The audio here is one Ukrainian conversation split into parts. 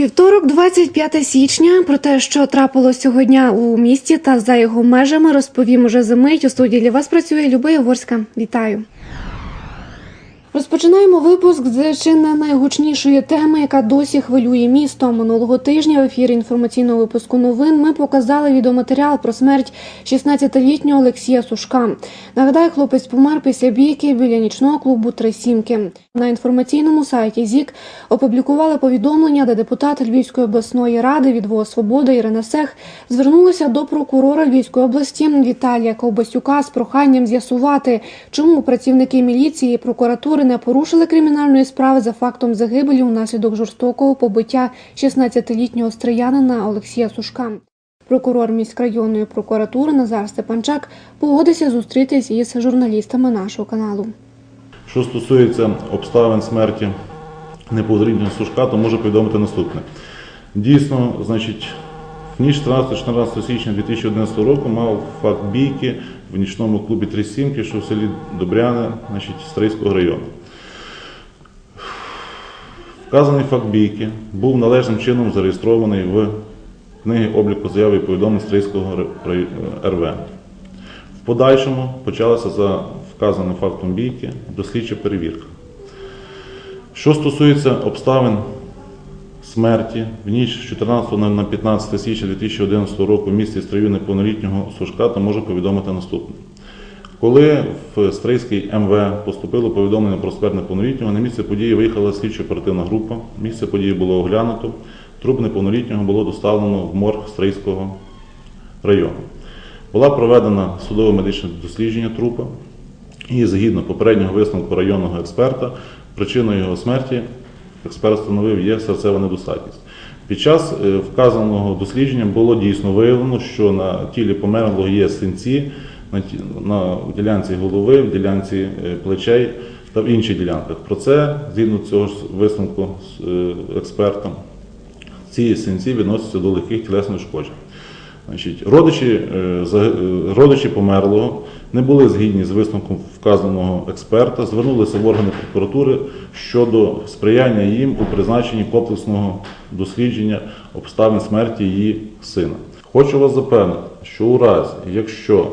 Вівторок, 25 січня. Про те, що трапилось сьогодні у місті та за його межами, розповім уже за мить. У студії для вас працює Люба Єгорська. Вітаю. Розпочинаємо випуск з чи не найгучнішої теми, яка досі хвилює місто. Минулого тижня в ефірі інформаційного випуску новин ми показали відеоматеріал про смерть 16-літнього Олексія Сушка. Нагадаю, хлопець помер після бійки біля нічного клубу Три сімки. На інформаційному сайті ЗІК опублікували повідомлення, де депутат Львівської обласної ради від ВО «Свобода» Ірина Сех звернулася до прокурора Львівської області Віталія Ковбасюка з проханням з'ясувати, чому працівники міліції і прокуратури не порушили кримінальної справи за фактом загибелі внаслідок жорстокого побиття 16-літнього стріянина Олексія Сушка. Прокурор міськрайонної прокуратури Назар Степанчак погодився зустрітись із журналістами нашого каналу. Що стосується обставин смерті неповнолітнього Сушка, то можу повідомити наступне. Дійсно, значить, в ніч 13-14 січня 2011 року мав факт бійки в нічному клубі Три Сімки, що в селі Добряне, значить, Стрийського району. Вказаний факт бійки був належним чином зареєстрований в книгі обліку заяви і повідомлень Стрийського РВ. В подальшому почалася за вказаним фактом бійки дослідча перевірка. Що стосується обставин смерті в ніч з 14 на 15 січня 2011 року в місті Стрию неповнолітнього Сушка, то можу повідомити наступне. Коли в Стрийський МВ поступило повідомлення про смерть неповнолітнього, на місце події виїхала слідчо оперативна група. Місце події було оглянуто. Труп неповнолітнього було доставлено в морг Стрийського району. Була проведена судове медичне дослідження трупа, і згідно попереднього висновку районного експерта, причиною його смерті експерт встановив є серцева недостатність. Під час е, вказаного дослідження було дійсно виявлено, що на тілі померлого є синці на, ділянці голови, в ділянці е, плечей та в інших ділянках. Про це, згідно цього висновку з, експертом, експерта, ці синці відносяться до легких тілесних ушкоджень. Значить, родичі, е, е, родичі померлого не були згідні з висновком вказаного експерта, звернулися в органи прокуратури щодо сприяння їм у призначенні комплексного дослідження обставин смерті її сина. Хочу вас запевнити, що у разі, якщо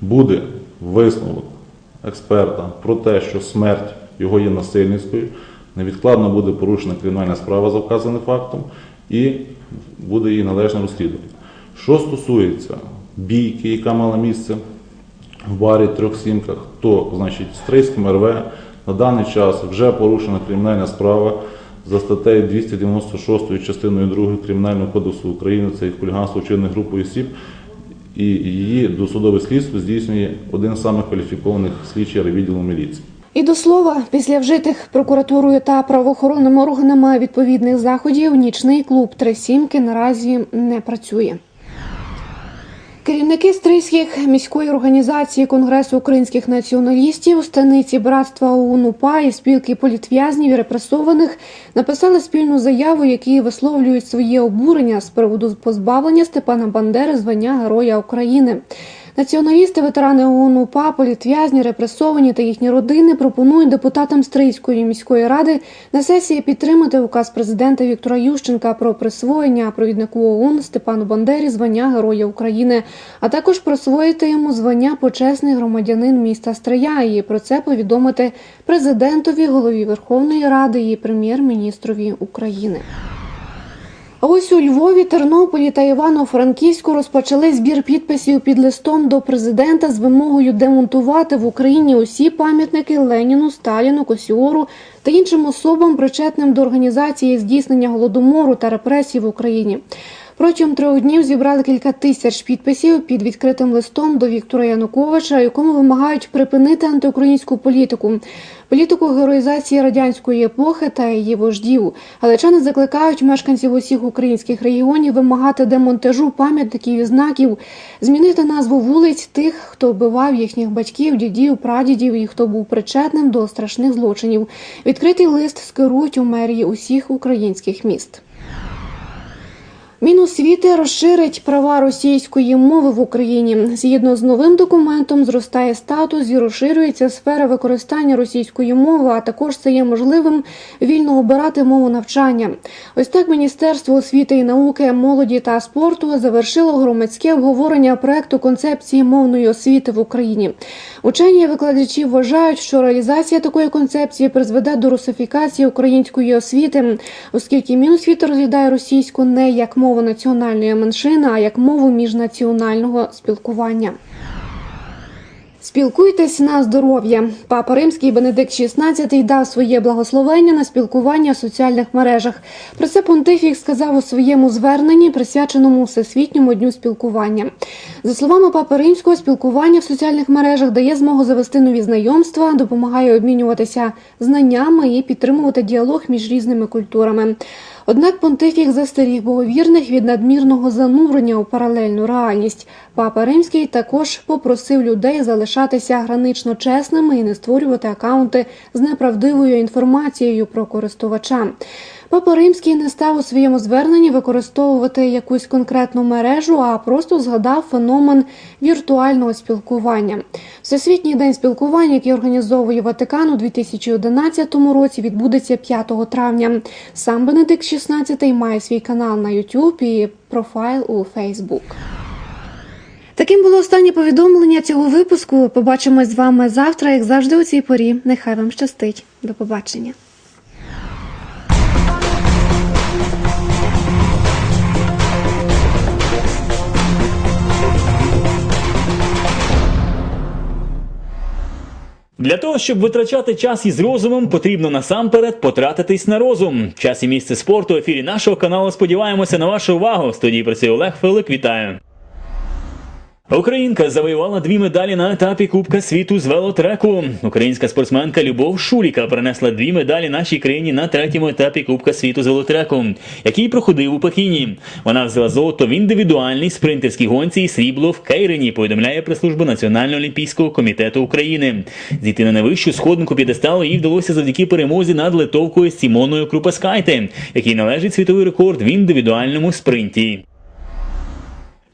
буде висновок експерта про те, що смерть його є насильницькою, невідкладно буде порушена кримінальна справа за вказаним фактом і буде її належне розслідування. Що стосується бійки, яка мала місце в барі трьох сімках, то значить Стрийським РВ на даний час вже порушена кримінальна справа за статтею 296 частиною 2 Кримінального кодексу України, це хуліганство вчинене групою осіб, і її досудове слідство здійснює один з самих кваліфікованих слідчих відділу міліції. І до слова, після вжитих прокуратурою та правоохоронними органами відповідних заходів, нічний клуб «Три сімки» наразі не працює. Керівники Стрийських міської організації Конгресу українських націоналістів, станиці братства ОУН УПА і спілки політв'язнів і репресованих написали спільну заяву, які висловлюють своє обурення з приводу позбавлення Степана Бандери звання Героя України. Націоналісти, ветерани ООН УПА, політв'язні, репресовані та їхні родини пропонують депутатам Стрийської міської ради на сесії підтримати указ президента Віктора Ющенка про присвоєння провіднику ООН Степану Бандері звання Героя України, а також присвоїти йому звання почесний громадянин міста Стрия. І про це повідомити президентові, голові Верховної Ради і прем'єр-міністрові України. Ось у Львові, Тернополі та Івано-Франківську розпочали збір підписів під листом до президента з вимогою демонтувати в Україні усі пам'ятники Леніну, Сталіну, Косіору та іншим особам, причетним до організації здійснення голодомору та репресій в Україні. Протягом трьох днів зібрали кілька тисяч підписів під відкритим листом до Віктора Януковича, якому вимагають припинити антиукраїнську політику, політику героїзації радянської епохи та її вождів. Галичани закликають мешканців усіх українських регіонів вимагати демонтажу пам'ятників і знаків, змінити назву вулиць тих, хто вбивав їхніх батьків, дідів, прадідів і хто був причетним до страшних злочинів. Відкритий лист скерують у мерії усіх українських міст. Міносвіти розширить права російської мови в Україні. Згідно з новим документом, зростає статус і розширюється сфера використання російської мови, а також стає можливим вільно обирати мову навчання. Ось так Міністерство освіти і науки, молоді та спорту завершило громадське обговорення проекту концепції мовної освіти в Україні. Учені і викладачі вважають, що реалізація такої концепції призведе до русифікації української освіти, оскільки Міносвіти розглядає російську не як мову національної меншини, а як мову міжнаціонального спілкування. Спілкуйтесь на здоров'я. Папа Римський Бенедикт XVI дав своє благословення на спілкування в соціальних мережах. Про це понтифік сказав у своєму зверненні, присвяченому Всесвітньому дню спілкування. За словами Папи Римського, спілкування в соціальних мережах дає змогу завести нові знайомства, допомагає обмінюватися знаннями і підтримувати діалог між різними культурами. Однак понтифік застеріг боговірних від надмірного занурення у паралельну реальність. Папа Римський також попросив людей залишатися гранично чесними і не створювати акаунти з неправдивою інформацією про користувача. Папа Римський не став у своєму зверненні використовувати якусь конкретну мережу, а просто згадав феномен віртуального спілкування. Всесвітній день спілкування, який організовує Ватикан у 2011 році, відбудеться 5 травня. Сам Бенедикт XVI має свій канал на YouTube і профайл у Facebook. Таким було останнє повідомлення цього випуску. Побачимось з вами завтра, як завжди, у цій порі. Нехай вам щастить. До побачення. Для того, щоб витрачати час із розумом, потрібно насамперед потратитись на розум. Час і місце спорту в ефірі нашого каналу. Сподіваємося на вашу увагу. В студії працює Олег Филик. Вітаю. Українка завоювала дві медалі на етапі Кубка світу з велотреку. Українська спортсменка Любов Шуліка принесла дві медалі нашій країні на третьому етапі Кубка світу з велотреку, який проходив у Пекіні. Вона взяла золото в індивідуальній спринтерській гонці і срібло в Кейрені. Повідомляє прес-служба Національного олімпійського комітету України. Зійти на найвищу сходинку п'єдесталу їй вдалося завдяки перемозі над литовкою Сімоною Крупаскайте, який належить світовий рекорд в індивідуальному спринті.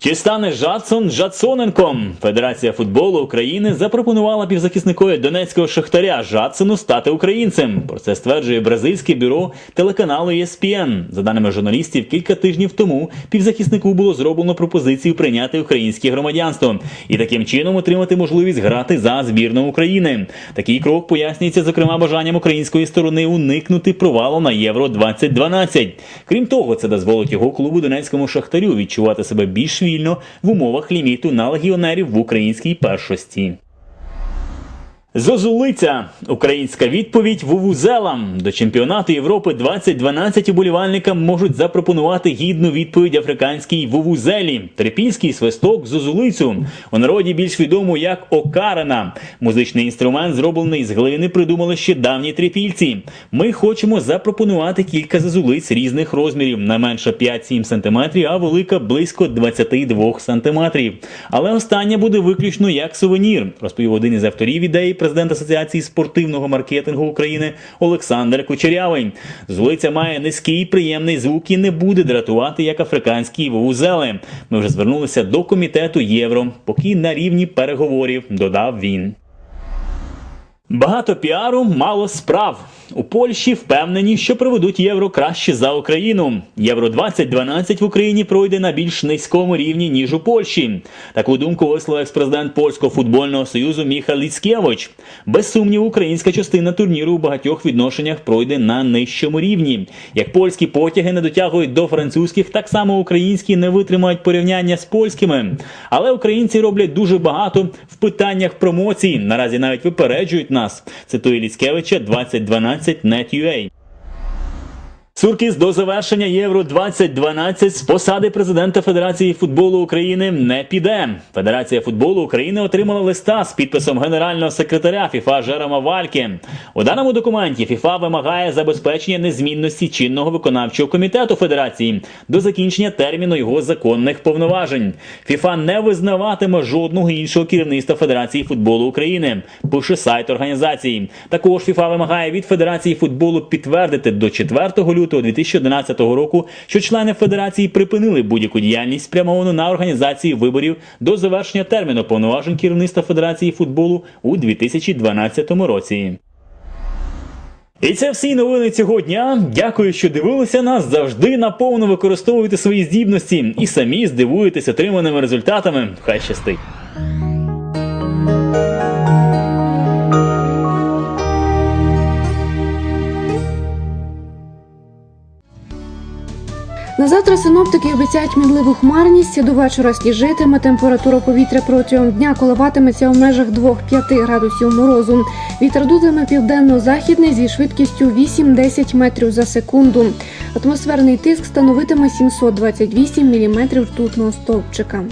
Чи стане Жадсон Жадсоненком? Федерація футболу України запропонувала півзахисникові донецького шахтаря Жадсону стати українцем. Про це стверджує бразильське бюро телеканалу ESPN. За даними журналістів, кілька тижнів тому півзахиснику було зроблено пропозицію прийняти українське громадянство і таким чином отримати можливість грати за збірну України. Такий крок пояснюється зокрема бажанням української сторони уникнути провалу на Євро 2012. Крім того, це дозволить його клубу Донецькому шахтарю відчувати себе більш вільно в умовах ліміту на легіонерів в українській першості. Зозулиця. Українська відповідь вувузелам. До чемпіонату Європи 2012 уболівальникам можуть запропонувати гідну відповідь африканській вувузелі. Трипільський свисток зозулицю. У народі більш відомо як окарана. Музичний інструмент, зроблений з глини, придумали ще давні трипільці. Ми хочемо запропонувати кілька зозулиць різних розмірів, найменша 5-7 см, а велика близько 22 см. Але остання буде виключно як сувенір, розповів один із авторів ідеї президент Асоціації спортивного маркетингу України Олександр Кучерявий. Зулиця має низький приємний звук і не буде дратувати як африканські вузели. Ми вже звернулися до комітету Євро, поки на рівні переговорів, додав він. Багато піару, мало справ. У Польщі впевнені, що проведуть євро краще за Україну. Євро 2012 в Україні пройде на більш низькому рівні ніж у Польщі. Таку думку висловив екс-президент польського футбольного союзу Міхал Ліцкевич. Без сумніву, українська частина турніру у багатьох відношеннях пройде на нижчому рівні. Як польські потяги не дотягують до французьких, так само українські не витримають порівняння з польськими. Але українці роблять дуже багато в питаннях промоцій. Наразі навіть випереджують нас. Цитує Ліцкевича 2012 1998 Суркіс до завершення Євро 2012 з посади президента Федерації футболу України не піде. Федерація футболу України отримала листа з підписом генерального секретаря ФІФА Жерема Вальки. У даному документі ФІФА вимагає забезпечення незмінності чинного виконавчого комітету Федерації до закінчення терміну його законних повноважень. ФІФА не визнаватиме жодного іншого керівництва Федерації футболу України. Пише сайт організації. Також ФІФА вимагає від Федерації футболу підтвердити до 4 лютого лютого 2011 року, що члени федерації припинили будь-яку діяльність спрямовану на організацію виборів до завершення терміну повноважень керівництва Федерації футболу у 2012 році. І це всі новини цього дня. Дякую, що дивилися нас. Завжди наповно використовуйте свої здібності і самі здивуєтесь отриманими результатами. Хай щастить! На завтра синоптики обіцяють мінливу хмарність. До вечора сніжитиме. Температура повітря протягом дня коливатиметься у межах 2-5 градусів морозу. Вітер дутиме південно-західний зі швидкістю 8-10 метрів за секунду. Атмосферний тиск становитиме 728 міліметрів ртутного стовпчика.